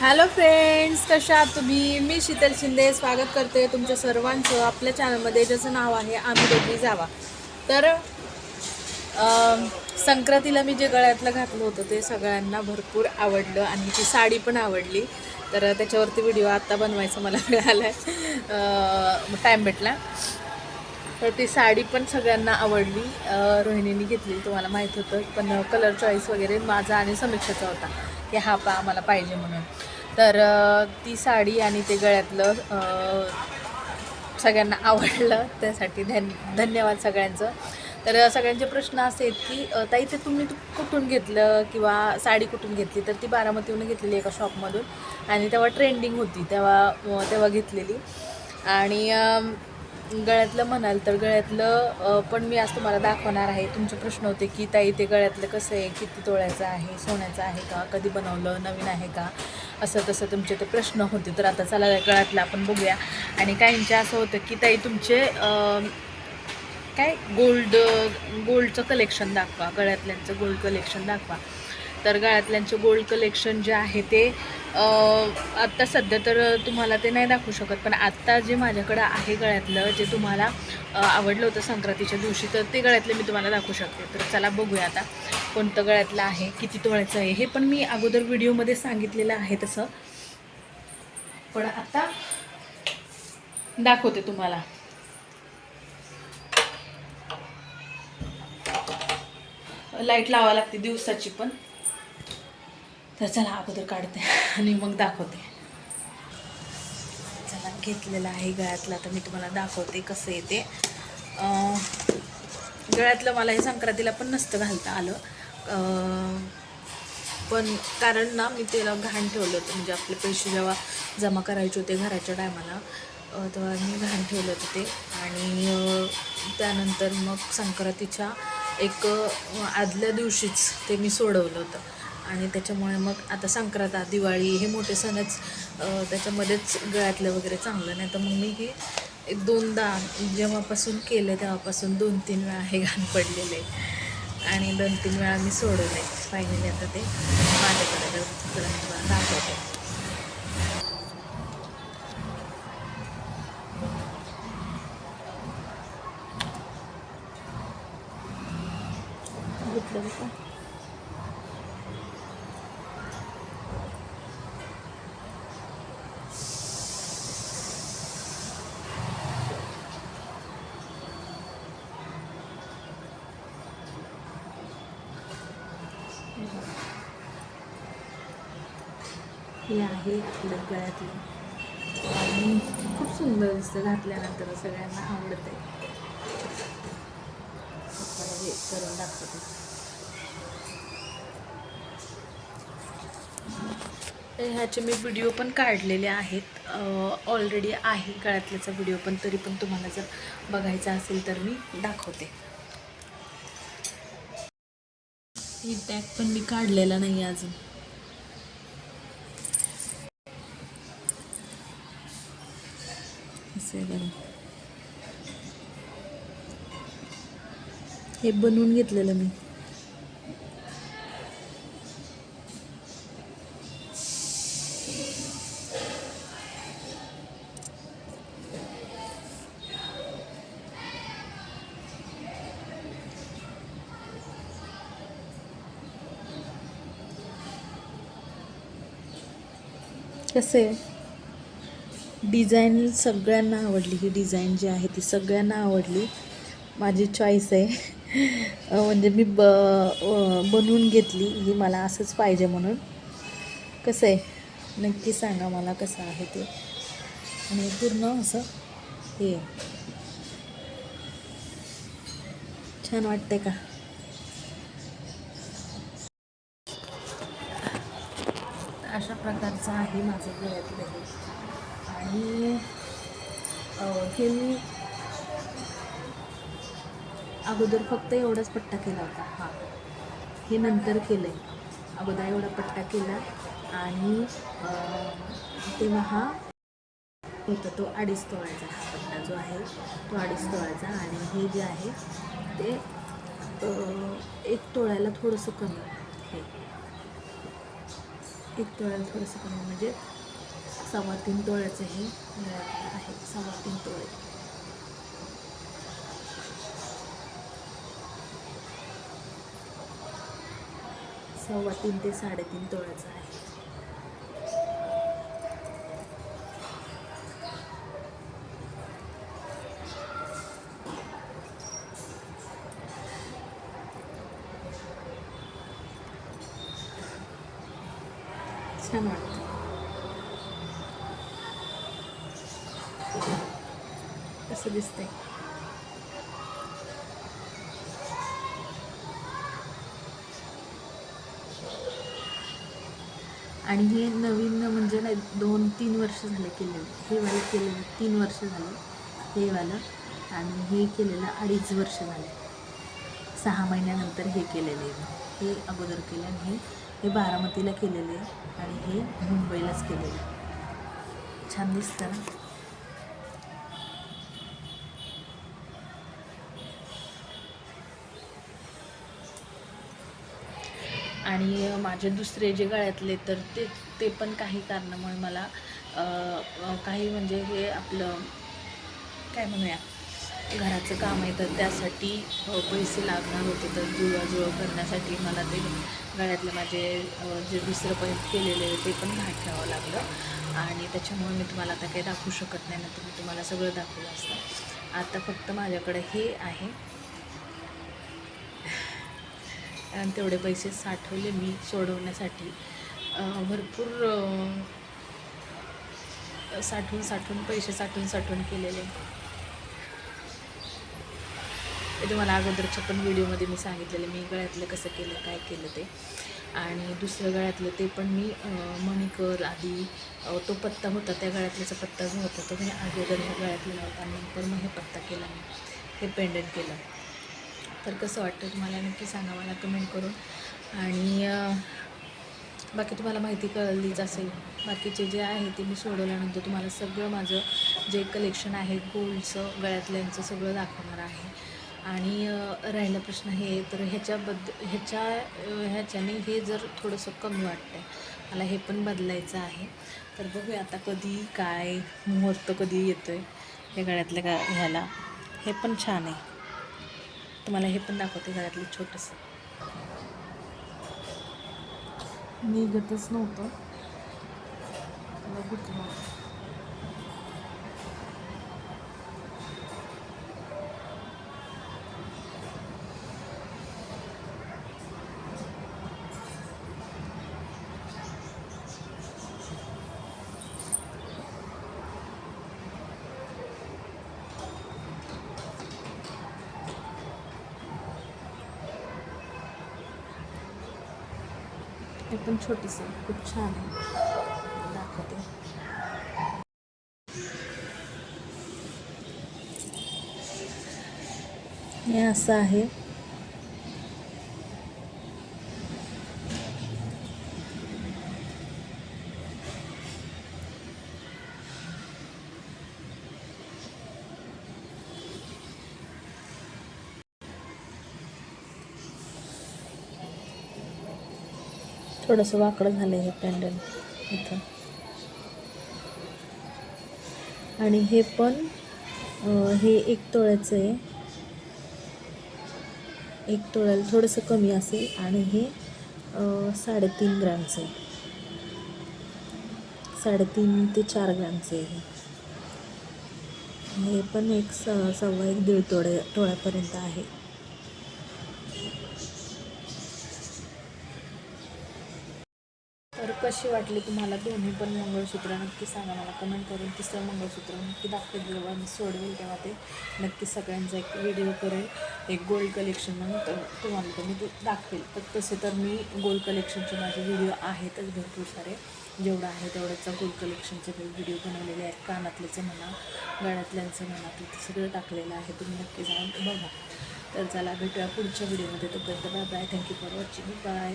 Hello friends कशा आहात तुम्ही? मी शीतल शिंदे स्वागत करते तुमच्या सर्वांचं आपल्या चॅनलमध्ये ज्याचं नाव आहे आम्ही दोघी जावा. तर संक्रांतीला मी जे गळ्यातलं घातलं होतं ते सगळ्यांना भरपूर आवडलं आणि ती साडी पण आवडली. तर त्याच्यावरती व्हिडिओ आत्ता बनवायचा मला मिळाला आहे टाईम भेटला. तर ती साडी पण सगळ्यांना आवडली. रोहिणीने घेतली तुम्हाला माहीत होतं. पण कलर चॉईस वगैरे माझा आणि समीक्षाचा होता. की हा पा आम्हाला पाहिजे म्हणून. तर ती साडी आणि ते गळ्यातलं सगळ्यांना आवडलं त्यासाठी धन धन्यवाद सगळ्यांचं. तर सगळ्यांचे प्रश्न असे आहेत की ताई ते तुम्ही कुठून घेतलं किंवा साडी कुठून घेतली? तर ती बारामतीहून घेतलेली एका शॉपमधून आणि तेव्हा ट्रेंडिंग होती तेव्हा तेव्हा घेतलेली. आणि गळ्यातलं म्हणाल तर गळ्यातलं पण मी आज तुम्हाला दाखवणार आहे. तुमचे प्रश्न होते की ताई ते गळ्यातलं कसं आहे? किती तोळ्याचं आहे? सोन्याचं आहे का? कधी बनवलं? नवीन आहे का? असं तसं तुमचे ते प्रश्न होते. तर आता चला गळ्यातलं आपण बघूया. आणि काहींचे असं होतं की ताई तुमचे काय? गोल्ड गोल्डचं कलेक्शन दाखवा. गळ्यातल्यांचं गोल्ड कलेक्शन दाखवा. तर गळ्यातल्यांचं गोल्ड कलेक्शन जे आहे ते आत्ता सध्या तर तुम्हाला ते नाही दाखवू शकत पण आत्ता जे माझ्याकडं आहे गळ्यातलं जे तुम्हाला आवडलं होतं संक्रांतीच्या दिवशी तर ते गळ्यातलं मी तुम्हाला दाखवू शकते. तर चला बघूया आता कोणतं गळ्यातलं आहे किती तोळ्याचं आहे हे पण मी अगोदर व्हिडिओमध्ये सांगितलेलं आहे तसं. पण आता दाखवते तुम्हाला. लाइट लावावी लागते दिवसाची पण. तर चला अगोदर काढते आणि मग दाखवते. चला घेतलेला आहे गळ्यातला. तर मी तुम्हाला दाखवते कसं येते गळ्यातलं मला हे संक्रांतीला पण नसतं घालता आलं. पण कारण ना मी त्याला घाण ठेवलं होतं. म्हणजे आपले पैसे जेव्हा जमा करायचे होते घराच्या टायमाला तेव्हा मी घाण ठेवलं होतं ते. आणि त्यानंतर मग संक्रांतीच्या एक आदल्या दिवशीच ते मी सोडवलं होतं. आणि त्याच्यामुळे मग आता संक्रांत दिवाळी हे मोठे सणच त्याच्यामध्येच गळ्यातलं वगैरे चांगलं नाही. तर मग मी हे एक दोनदा जेव्हापासून केलं तेव्हापासून दोन तीन वेळा हे घाण पडलेले. आणि दोन तीन वेळा मी सोडवले फायनली आता ते माझ्याकडे दाखवते घेतलं का हे आहे आपलं गळ्यातलं आणि खूप सुंदर दिसतं घातल्यानंतर सगळ्यांना आवडते हे करून दाखवते. तर ह्याचे मी व्हिडिओ पण काढलेले आहेत. ऑलरेडी आहे गळ्यातल्याचा व्हिडिओ पण तरी पण तुम्हाला जर बघायचा असेल तर मी दाखवते. ही टॅग पण मी काढलेला नाही अजून. आहे बघा हे बनवून घेतलेलं मी. कसं आहे? डिझाईन सगळ्यांना आवडली ही डिझाईन जी आहे ती सगळ्यांना आवडली. माझी चॉईस आहे. म्हणजे मी ब बनवून घेतली ही मला असंच पाहिजे म्हणून. कसं आहे? नक्की सांगा मला कसं आहे ते. आणि पूर्ण असं हे छान वाटते का? अशा प्रकारचं आहे माझं घरातलं हे हे मी अगोदर फक्त एवढाच पट्टा केला होता. हा. हे नंतर केलं आहे अगोदर एवढा पट्टा केला आणि तेव्हा हा होता तो अडीच तोळ्याचा हा पट्टा जो आहे तो अडीच तोळ्याचा आणि हे जे आहे ते एक तोळ्याला थोडंसं कमी. हे. एक तोळ्याला थोडंसं कमी म्हणजे सव्वा तीन तोळ्याचं हे आहे. सव्वा तीन तोळे. सव्वा तीन ते साडेतीन तोळ्याचं आहे. छान वाटतं. असं दिसतंय. आणि हे नवीन म्हणजे नाही दोन तीन वर्ष झाले केलेलं. हे वालं केलेलं तीन वर्ष झाले. हे वालं आणि हे केलेलं अडीच वर्ष झाले. सहा महिन्यानंतर हे केलेलं आहे. हे अगोदर केलं आणि हे हे बारामतीला केलेले आहे आणि हे मुंबईलाच केलेले छान दिसतं ना? आणि माझे दुसरे जे गळ्यातले तर ते ते पण काही कारणामुळे मला काही म्हणजे हे आपलं काय म्हणूया घराचं काम आहे तर त्यासाठी पैसे लागणार होते तर जुळवाजुळव करण्यासाठी मला ते गळ्यातले माझे जे दुसरं पण केलेले ते पण घाट ठेवावं लागलं. आणि त्याच्यामुळे मी तुम्हाला आता काही दाखवू शकत नाही ना तर मी तुम्हाला सगळं दाखवलं असतं. आता फक्त माझ्याकडे हे आहे. आणि तेवढे पैसे साठवले मी सोडवण्यासाठी. भरपूर साठवून साठवून पैसे साठवून साठवून केलेले. ते तुम्हाला अगोदरच्या पण व्हिडिओमध्ये मी सांगितलेलं मी गळ्यातलं कसं केलं काय केलं ते. आणि दुसरं गळ्यातलं ते पण मी मणिकर आधी तो पत्ता होता त्या गळ्यातल्याचा पत्ता जो होता तो मी अगोदर ह्या गळ्यातला होता आणि नंतर मग हे पत्ता केला मी. हे पेंडंट केलं. तर कसं वाटतं तुम्हाला? नक्की सांगा मला कमेंट करून. आणि बाकी तुम्हाला माहिती कळलीच असेल. बाकीचे जे आहे ते मी सोडवल्यानंतर तुम्हाला सगळं माझं जे कलेक्शन आहे गोल्डचं गळ्यातल्यांचं सगळं दाखवणार आहे. आणि राहिला प्रश्न हे तर ह्याच्याबद्दल ह्याच्या ह्याच्याने हे जर थोडंसं कमी वाटतं आहे मला हे पण बदलायचं आहे. तर बघूया आता कधी काय मुहूर्त कधी येतो आहे हे गळ्यातल्या गा ह्याला. हे पण छान आहे. तुम्हाला हे पण दाखवते घरातलं छोटंसं. निघतच नव्हतं. एकदम छोटीसं खूप छान आहे. दाखवते. हे असं आहे. थोडंसं वाकडं झालं हे पॅन्डल इथं. आणि हे पण हे एक तोळ्याचं आहे. एक तोळ्याला थोडंसं कमी असेल आणि हे साडेतीन ग्रॅमचं आहे. साडेतीन ते चार ग्रॅमचं आहे हे. हे पण एक स सव्वा एक दीड तोडे तोळ्यापर्यंत आहे तर कशी वाटली तुम्हाला? दोन्ही पण मंगळसूत्र नक्की सांगा मला. कमेंट करून तिसरं मंगळसूत्र नक्की दाखवेल जेव्हा मी सोडवेल तेव्हा ते. नक्की सगळ्यांचा एक व्हिडिओ करेल. एक गोल्ड कलेक्शन म्हणून तर तुम्हाला तर मी ते दाखवेल. तर तसे तर मी गोल्ड कलेक्शनचे माझे व्हिडिओ आहेतच भरपूर सारे. जेवढं आहे तेवढ्याचा गोल्ड कलेक्शनचे व्हिडिओ बनवलेले आहेत. कानातल्याचं म्हणा गळ्यातल्यांचं म्हणा ते सगळं टाकलेलं आहे. तुम्ही नक्की जाऊन बघा. तर चला भेटूया पुढच्या व्हिडिओमध्ये तोपर्यंत bye bye thank you for watching bye